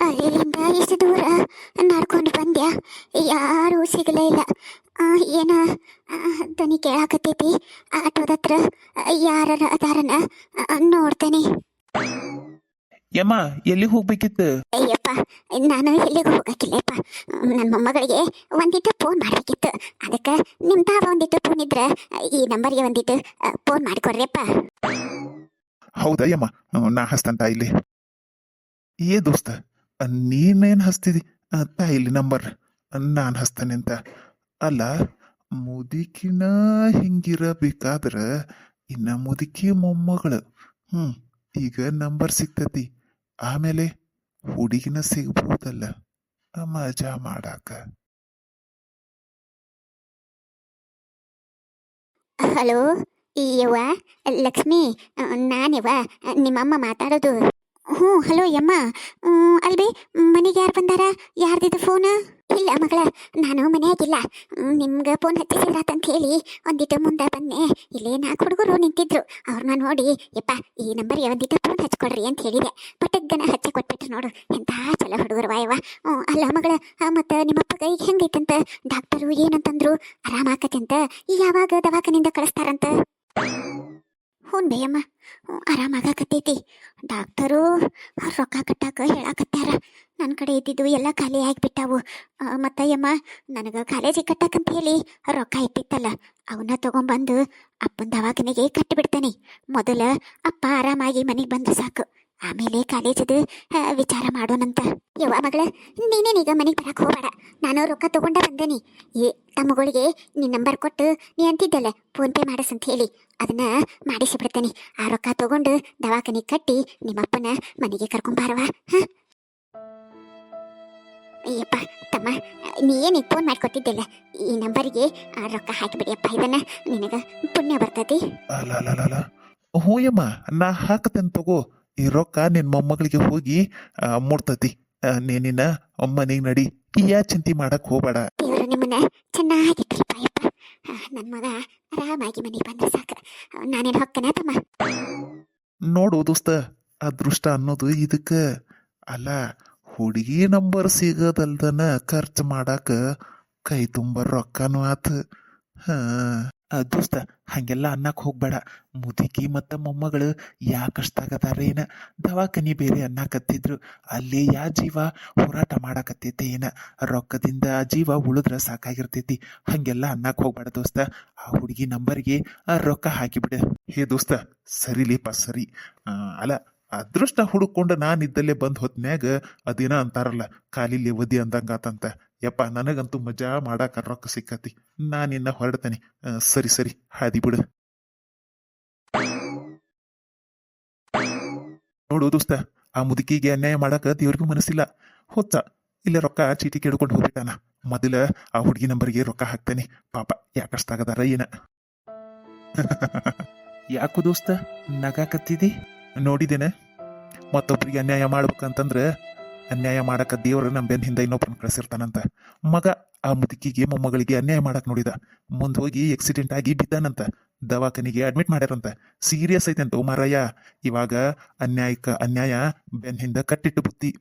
ಅಲ್ಲಿಂದ ಎಷ್ಟು ದೂರ ನಡ್ಕೊಂಡು ಬಂದ್ಯಾ? ಯಾರೂ ಸಿಗಲೇ ಇಲ್ಲ. ಆ, ಏನ ದನಿ ಕೇಳಾಕತ್ತೈತಿ? ಆಟೋದ ಹತ್ರ ಯಾರ ಅದಾರನ ನೋಡ್ತೇನೆ. ಯಮ್ಮ ಎಲ್ಲಿ ಹೋಗ್ಬೇಕಿತ್ತು? ಅಯ್ಯಪ್ಪ ನಾನು ಎಲ್ಲಿಗೂ ಹೋಗಕ್ಕಿಲ್ಲಪ್ಪ. ನನ್ನ ಮೊಮ್ಮಗಳಿಗೆ ಒಂದಿಟ್ಟು ಫೋನ್ ಮಾಡಬೇಕಿತ್ತು. ಅದಕ್ಕೆ ತಾವ ಒಂದಿಟ್ಟು ಫೋನ್ ಇದ್ರೆ ಈ ನಂಬರ್ಗೆ ಒಂದಿಟ್ಟು ಫೋನ್ ಮಾಡಿಕೊಡ್ರಿಯಪ್ಪ. ಹೌದಾ ಯಮ್ಮ? ನಾ ಹಸ್ತಂತ ಇಲ್ಲಿ. ಏ ದೋಸ್ತ ನೀನೇನ್ ಹಸ್ತಿದಿ ಇಲ್ಲಿ ನಂಬರ್ ನಾನು ಹಸ್ತಾನೆ ಅಂತ. ಅಲ್ಲ ಮುದುಕಿನ ಹಿಂಗಿರಬೇಕಾದ್ರೆ ಇನ್ನ ಮುದುಕಿ ಮೊಮ್ಮಗಳು. ಹ್ಞೂ ಈಗ ನಂಬರ್ ಸಿಗ್ತತಿ. ಆಮೇಲೆ ಹುಡುಗಿನ ಸಿಗ್ಬೋದಲ್ಲ ಆ, ಮಜಾ ಮಾಡಾಕ. ಹಲೋ ಯವ್ವ ಲಕ್ಷ್ಮಿ ನಾನಿವ ನಿಮ್ಮಮ್ಮ ಮಾತಾಡೋದು. ಹ್ಞೂ, ಹಲೋ ಯಮ್ಮ. ಅಲ್ಬಿ ಮನೆಗೆ ಯಾರು ಬಂದಾರ? ಯಾರ್ದಿದು ಫೋನ್ ಇಲ್ಲ ಮಗಳ, ನಾನು ಮನೆಯಾಗಿಲ್ಲ ನಿಮ್ಗೆ ಫೋನ್ ಹಚ್ಚಿಸಿದ್ರಾತಂತ ಹೇಳಿ ಒಂದಿಟ್ಟು ಮುಂದೆ ಬಂದೆ ಇಲ್ಲೇ ನಾಲ್ಕು ಹುಡುಗರು ನಿಂತಿದ್ರು. ಅವ್ರನ್ನ ನೋಡಿ, ಯಪ್ಪ, ಈ ನಂಬರ್ ಒಂದಿಟ್ಟು ಫೋನ್ ಹಚ್ಕೊಡ್ರಿ ಅಂತ ಹೇಳಿದೆ. ಪಟಗ್ಗನ ಹಚ್ಚಿ ಕೊಟ್ಬಿಟ್ರು ನೋಡು. ಎಂಥ ಚಲೋ ಹುಡುಗರು ವಾಯವ ಹ್ಞೂ, ಅಲ್ಲ ಮಗಳ ಮತ್ತು ನಿಮ್ಮಪ್ಪ ಈಗ ಹೆಂಗೈತಂತ? ಡಾಕ್ಟರು ಏನಂತಂದ್ರು? ಆರಾಮಾಕತ್ತಂತ ಯಾವಾಗ ದವಾಖಾನಿಂದ ಕಳಿಸ್ತಾರಂತ? ಹ್ಞೂ ಬೇಯಮ್ಮ ಆರಾಮಾಗಕತ್ತೈತಿ. ಡಾಕ್ಟರು, ರೊಕ್ಕ ಕಟ್ಟಾಕ ಹೇಳಾಕತ್ತಾರ. ನನ್ನ ಕಡೆ ಇದ್ದಿದ್ದು ಎಲ್ಲ ಖಾಲಿ ಆಗಿಬಿಟ್ಟಾವು. ಮತ್ತು ಯಮ್ಮ ನನಗೆ ಕಾಲೇಜಿಗೆ ಕಟ್ಟಕ್ಕಂತ ಹೇಳಿ ರೊಕ್ಕ ಇಟ್ಟಿತ್ತಲ್ಲ ಅವನ್ನ ತೊಗೊಂಬಂದು ಅಪ್ಪನ ದವಾಖಾನೆಗೆ ಕಟ್ಟಿಬಿಡ್ತಾನೆ ಮೊದಲ ಅಪ್ಪ ಆರಾಮಾಗಿ ಮನೆಗೆ ಬಂದ್ರೆ ಸಾಕು. ಆಮೇಲೆ ಕಾಲೇಜದು ವಿಚಾರ ಮಾಡೋಣಂತ. ಯವ್ವ ಮಗಳ ನೀನೇನೀಗ ಮನೆಗೆ ಬರಕ್ಕೆ ಹೋಗಬೇಡ. ನಾನು ರೊಕ್ಕ ತಗೊಂಡ ಬಂದೇನಿ. ಏ ತಮ್ಮಗಳಿಗೆ ನಿನ್ನ ನಂಬರ್ ಕೊಟ್ಟು ನೀ ಅಂತಿದ್ದಲ್ಲ ಫೋನ್ ಪೇ ಮಾಡಿಸಂತ ಹೇಳಿ. ಅದನ್ನ ಮಾಡಿಸಿಬಿಡ್ತೇನೆ ಆ ರೊಕ್ಕ ತಗೊಂಡು ದವಾಖಾನೆ ಕಟ್ಟಿ ನಿಮ್ಮಪ್ಪನ ಮನೆಗೆ ಕರ್ಕೊಂಬಾರವ ಹಾಂ? ಅಯ್ಯಪ್ಪ, ತಮ್ಮ ನೀ ಏನಿಗೆ ಫೋನ್ ಮಾಡಿಕೊಟ್ಟಿದ್ದಿಲ್ಲ. ಈ ನಂಬರಿಗೆ ಆ ರೊಕ್ಕ ಹಾಕಿಬಿಡಿಯಪ್ಪ. ಇದನ್ನ ನಿನಗೆ ಪುಣ್ಯ ಬರ್ತೈತಿ. ಅಲ್ಲ ಹ್ಞೂ ಯಮ್ಮ ನಾ ಹಾಕತೇನೆ ತಗೋ. ಈ ರೊಕ್ಕ ನಿನ್ನ ಮೊಮ್ಮಗಳಿಗೆ ಹೋಗಿ ಮುಡ್ತತಿ ನೀನಿನ ಮನೆಗೆ ನಡಿ. ಯಾ ಚಿಂತೆ ಮಾಡಕ್ ಹೋಗ್ಬೇಡ. ದೇವರು ನಿಮ್ಮನ್ನ ಚೆನ್ನಾಗಿಟ್ರಪ್ಪ ಅಯ್ಯಪ್ಪ. ನನ್ನ ಮಗ ಆರಾಮಾಗಿ ಮನೆಗೆ ಬಂದ್ರೆ ಸಾಕು. ನಾನೇನು ಹೊಕ್ಕನ ತಮ್ಮ. ನೋಡು ದೋಸ್ತ ಅದೃಷ್ಟ ಅನ್ನೋದು ಇದಕ್ಕ. ಅಲ್ಲ ಹುಡುಗಿ ನಂಬರ್ ಸಿಗೋದಲ್ದನ ಖರ್ಚು ಮಾಡಾಕ ಕೈ ತುಂಬ ರೊಕ್ಕನೂ ಆತು. ಹಾ. ದೋಸ್ತ, ಹಾಗೆಲ್ಲ ಅನ್ನಕ್ಕೆ ಹೋಗ್ಬೇಡ. ಮುದುಕಿ ಮತ್ತು ಮೊಮ್ಮಗಳು ಯಾ ದವಾಖಾನಿ ಬೇರೆ ಅನ್ನಕತ್ತಿದ್ರು. ಅಲ್ಲಿ ಯಾ ಜೀವ ಹೋರಾಟ ಮಾಡಕತ್ತೈತೆ ಏನ? ರೊಕ್ಕದಿಂದ ಆ ಜೀವ ಉಳಿದ್ರೆ ಸಾಕಾಗಿರ್ತೈತಿ. ಹಾಗೆಲ್ಲ ಅನ್ನಕ್ಕೆ ಹೋಗ್ಬೇಡ ದೋಸ್ತ. ಆ ಹುಡುಗಿ ನಂಬರ್ಗೆ ರೊಕ್ಕ ಹಾಕಿಬಿಡ. ಹೇ ದೋಸ್ತ ಸರಿಲೇಪ ಸರಿ. ಅಲ್ಲ, ಅದೃಷ್ಟ ಹುಡುಕೊಂಡು ನಾನಿದ್ದಲ್ಲೇ ಬಂದು ಹೊತ್ನ್ಯಾಗ ಅದೇನ ಅಂತಾರಲ್ಲ ಕಾಲಿಲಿ ಒದಿ ಅಂದಂಗಾತಂತ. ಯಪ್ಪ, ನನಗಂತೂ ಮಜಾ ಮಾಡಾಕ ರೊಕ್ಕ ಸಿಕ್ಕತಿ. ನಾನಿನ್ನ ಹೊರಡ್ತೇನೆ. ಸರಿ ಸರಿ. ಹಾದಿ ಬಿಡು. ನೋಡು ದೋಸ್ತ, ಆ ಮುದುಕಿಗೆ ಅನ್ಯಾಯ ಮಾಡಾಕ ದೇವ್ರಿಗೂ ಮನಸ್ಸಿಲ್ಲ. ಹೊತ್ತ, ಇಲ್ಲ ರೊಕ್ಕ ಚೀಟಿ ಕೇಳ್ಕೊಂಡು ಹೋಗ್ಬಿಟ್ಟಾನ. ಮೊದಲ ಆ ಹುಡುಗಿ ನಂಬರ್ಗೆ ರೊಕ್ಕ ಹಾಕ್ತೇನೆ. ಪಾಪ, ಯಾಕಷ್ಟಾಗದಾರ ಏನ? ಯಾಕೋ ದೋಸ್ತ, ನಗಾಕತ್ತಿದಿ? ನೋಡಿದೇನೆ ಮತ್ತೊಬ್ರಿಗೆ ಅನ್ಯಾಯ ಮಾಡ್ಬೇಕಂತಂದ್ರ ಅನ್ಯಾಯ ಮಾಡಕ ದೇವರು ನಮ್ಮ ಬೆನ್ನ ಹಿಂದೆ ಇನ್ನೊಬ್ಬರನ್ನ ಕಳ್ಸಿರ್ತಾನಂತ. ಮಗ ಆ ಮುದುಕಿಗೆ, ಮೊಮ್ಮಗಳಿಗೆ ಅನ್ಯಾಯ ಮಾಡಕ್ ನೋಡಿದ. ಮುಂದೆ ಹೋಗಿ ಆಕ್ಸಿಡೆಂಟ್ ಆಗಿ ಬಿದ್ದಾನಂತ. ದವಾಖಾನಿಗೆ ಅಡ್ಮಿಟ್ ಮಾಡ್ಯಾರಂತ. ಸೀರಿಯಸ್ ಐತೆ ಅಂತ ಮಾರಯ್ಯ ಇವಾಗ ಅನ್ಯಾಯಕ್ಕ ಅನ್ಯಾಯ ಬೆನ್ನ ಹಿಂದೆ ಕಟ್ಟಿಟ್ಟು ಬುತ್ತಿ.